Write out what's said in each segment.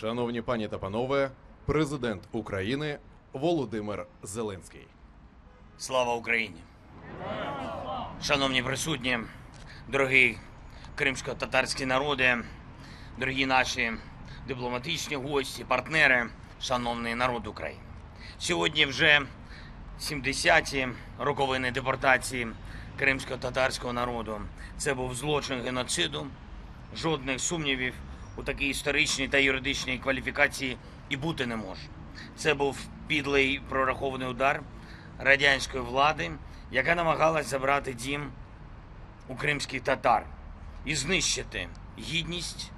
Шановні пані та панове, президент України Володимир Зеленський. Слава Україні! Шановні присутні, дорогі кримсько-татарські народи, дорогі наші дипломатичні гості, партнери, шановний народ України. Сьогодні вже 70-ті роковини депортації кримсько-татарського народу. Це був злочин геноциду. Жодних сумнівів у такій історичній та юридичній кваліфікації і бути не може. Це був підлий прорахований удар радянської влади, яка намагалась забрати дім у кримських татар і знищити гідність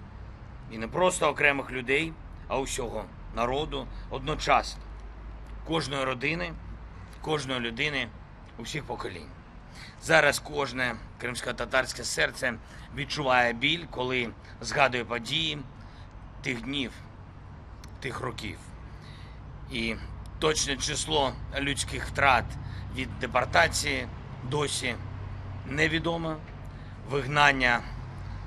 і не просто окремих людей, а усього народу одночасно, кожної родини, кожної людини усіх поколінь. Зараз кожне кримсько-татарське серце відчуває біль, коли згадує події тих днів, тих років. І точне число людських втрат від депортації досі невідоме. Вигнання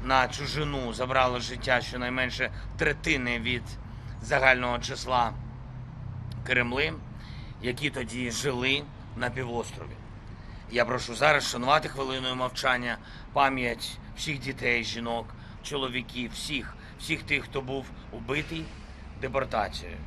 на чужину забрало життя щонайменше третини від загального числа Кремли, які тоді жили на півострові. Я прошу зараз шанувати хвилиною мовчання пам'ять всіх дітей, жінок, чоловіків, всіх, всіх тих, хто був убитий депортацією.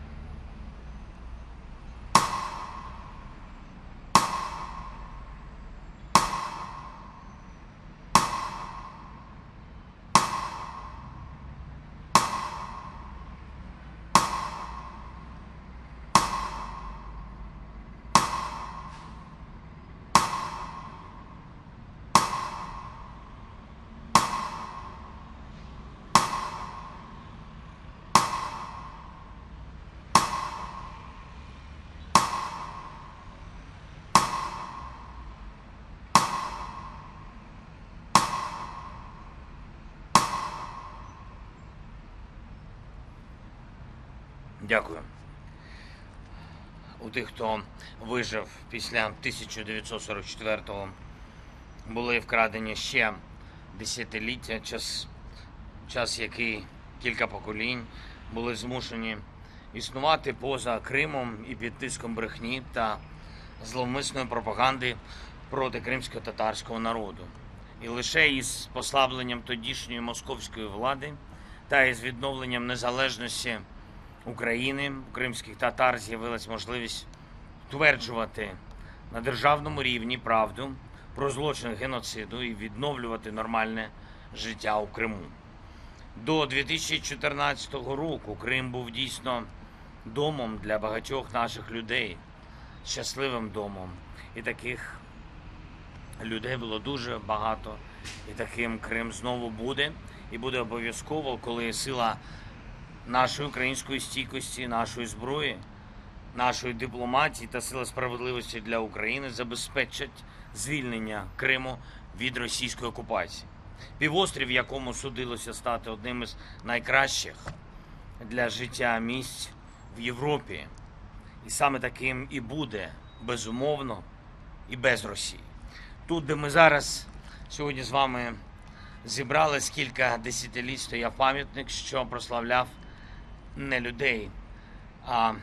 Дякую. У тих, хто вижив після 1944-го, були вкрадені ще десятиліття, час, час який кілька поколінь були змушені існувати поза Кримом і під тиском брехні та зловмисної пропаганди проти кримсько-татарського народу. І лише із послабленням тодішньої московської влади та із відновленням незалежності України у кримських татар з'явилась можливість стверджувати на державному рівні правду про злочин геноциду і відновлювати нормальне життя у Криму. До 2014 року Крим був дійсно домом для багатьох наших людей, щасливим домом. І таких людей було дуже багато. І таким Крим знову буде. І буде обов'язково, коли сила нашої української стійкості, нашої зброї, нашої дипломатії та сила справедливості для України забезпечать звільнення Криму від російської окупації. Півострів, якому судилося стати одним із найкращих для життя місць в Європі. І саме таким і буде безумовно і без Росії. Тут, де ми зараз сьогодні з вами зібрались кілька десятиліть, стояв пам'ятник, що прославляв не людей, а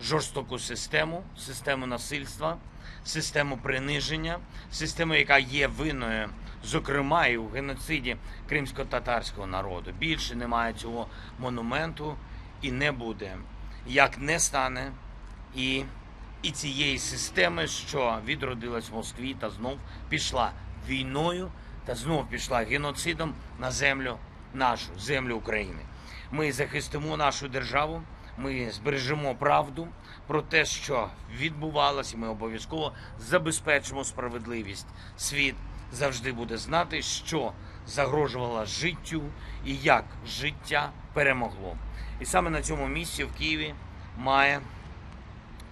жорстоку систему, систему насильства, систему приниження, систему, яка є винною, зокрема, і у геноциді кримсько-татарського народу. Більше немає цього монументу і не буде, як не стане і, і цієї системи, що відродилась в Москві та знов пішла війною та знов пішла геноцидом на землю нашу, землю України. Ми захистимо нашу державу, ми збережемо правду про те, що відбувалося. Ми обов'язково забезпечимо справедливість. Світ завжди буде знати, що загрожувало життю і як життя перемогло. І саме на цьому місці в Києві має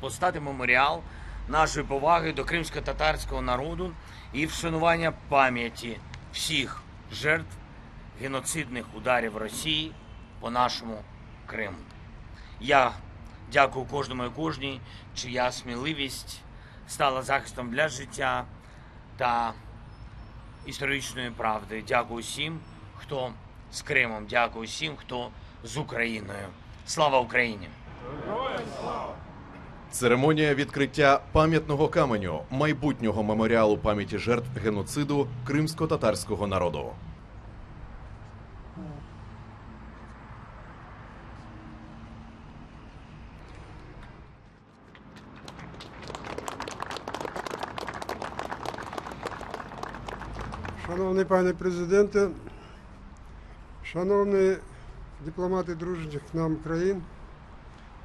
постати меморіал нашої поваги до кримсько-татарського народу і вшанування пам'яті всіх жертв геноцидних ударів Росії по нашому Криму. Я дякую кожному і кожній, чия сміливість стала захистом для життя та історичної правди. Дякую всім, хто з Кримом, дякую всім, хто з Україною. Слава Україні! Церемонія відкриття пам'ятного каменю майбутнього меморіалу пам'яті жертв геноциду кримсько-татарського народу. Шановний пане президенте, шановні дипломати дружніх нам країн,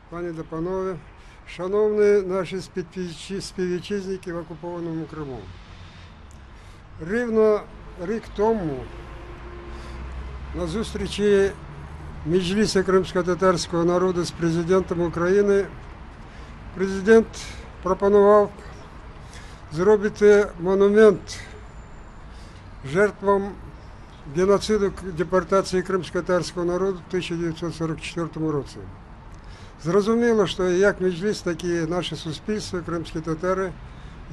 пані та панове, шановні наші співвітчи- співвітчизники в окупованому Криму. Рівно рік тому на зустрічі Меджліса кримсько-татарського народу з президентом України президент пропонував зробити монумент жертвам геноциду депортації кримсько-татарського народу в 1944 році. Зрозуміло, що як Меджліс, так і наше суспільство, кримські татари,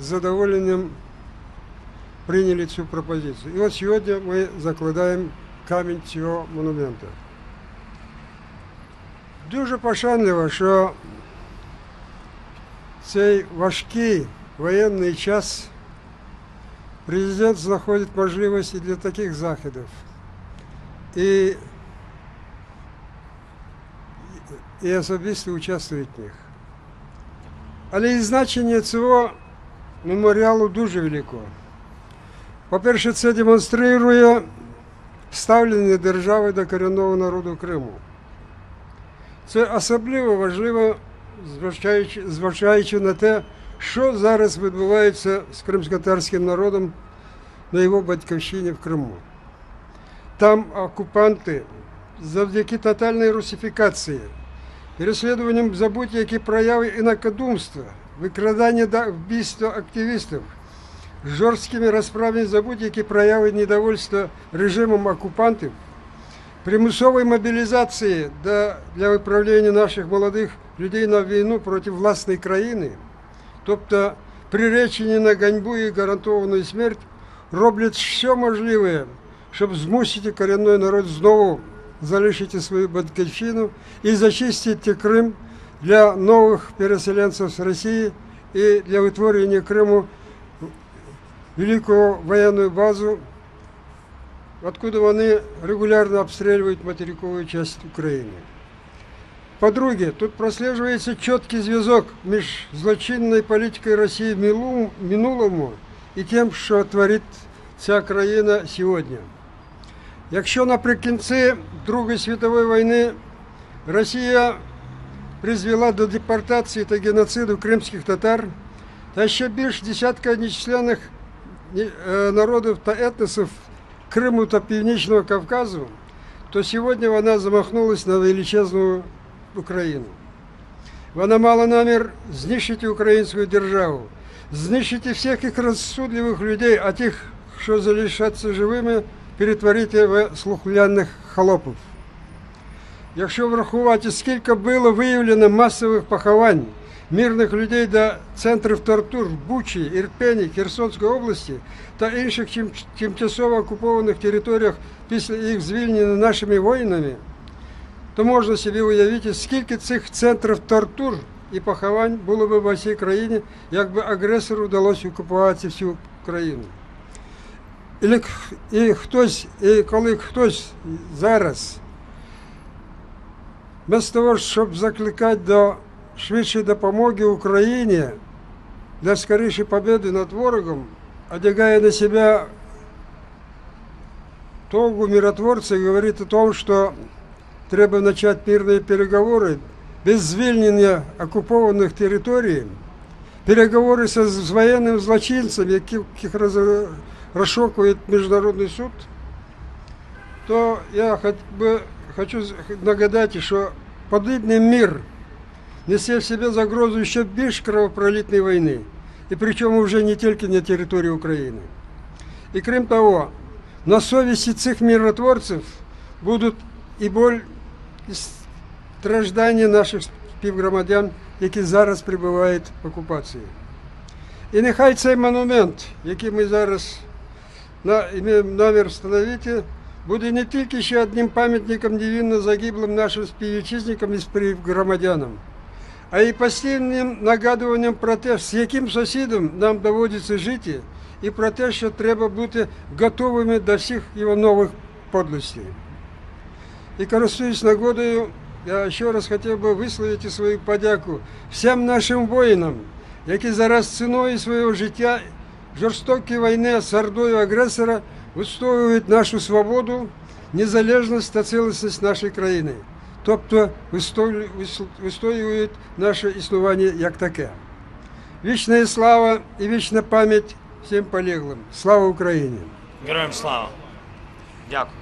з задоволенням прийняли цю пропозицію. І от сьогодні ми закладаємо камінь цього монументу. Дуже пошанливо, що цей важкий воєнний час Президент знаходить можливості для таких заходів. І, і особисто участвує в них. Але і значення цього меморіалу дуже велико. По-перше, це демонструє ставлення держави до корінного народу Криму. Це особливо важливо, зважаючи на те, що зараз відбувається з кримськотарським народом на його батьківщині в Криму. Там окупанти завдяки тотальній русифікації, переслідуванням за будь-які прояви інакодумства, викрадання та вбивства активістів, жорсткими розправами за будь-які прояви недовольства режимом окупантів, примусової мобілізації для, для виправлення наших молодих людей на війну проти власної країни, тобто приречені на ганьбу і гарантовану смерть, роблять все можливе, щоб змусити корінний народ знову залишити свою батьківщину і зачистити Крим для нових переселенців з Росії і для витворення Криму великую военную базу, откуда вони регулярно обстрілюють материковую часть України. По-друге, тут прослеживается чіткий зв'язок між злочинною політикою Росії в мілу- минулому і тим, що творить ця країна сьогодні. Якщо наприкінці Другої світової війни Росія призвела до депортації та геноциду кримських татар та ще більш десятка нечисленних ні- е, народів та етносів Криму та Північного Кавказу, то сьогодні вона замахнулась на величезну Україну. Вона мала намір знищити українську державу, знищити всіх розсудливих людей, а тих, що залишаться живими, перетворити в слухляних холопів. Якщо врахувати, скільки було виявлено масових поховань мирних людей до центрів тортур в Бучі, Ірпені, Херсонської області та інших тимчасово окупованих територіях після їх звільнення нашими воїнами, то можна собі уявити, скільки цих центрів тортур і поховань було б в всій країні, якби агресору вдалося окупувати всю країну. І, лік- і хтось, і коли хтось зараз, без того, щоб закликати до швидшої допомоги Україні для скорішої победи над ворогом, одягає на себе тогу миротворца и говорит о том, що треба начать мирні переговори без звільнення окупованих територій, переговори з, з воєнним злочинцем, яких роз- розшукує Міжнародний суд, то я хоч би, хочу з- нагадати, що подібний мир несе в себе загрозу ще більш кровопролитної війни, і причому вже не тільки на території України. І крім того, на совісті цих миротворців будуть і боль, і страждання наших співгромадян, які зараз перебувають в окупації. І нехай цей монумент, який ми зараз на, маємо намір встановити, буде не тільки ще одним пам'ятником невинно загиблим нашим співвітчизникам і співгромадянам, а й постійним нагадуванням про те, з яким сусідом нам доводиться жити, і про те, що треба бути готовими до всіх його нових подлостей. І користуючись нагодою, я ще раз хотів би висловити свою подяку всім нашим воїнам, які зараз ціною свого життя в жорстокій війні з ордою агресора відстоюють нашу свободу, незалежність та цілісність нашої країни. Тобто вистою- вис- вистоюють наше існування як таке. Вічна слава і вічна пам'ять всім полеглим. Слава Україні! Героям слава! Дякую.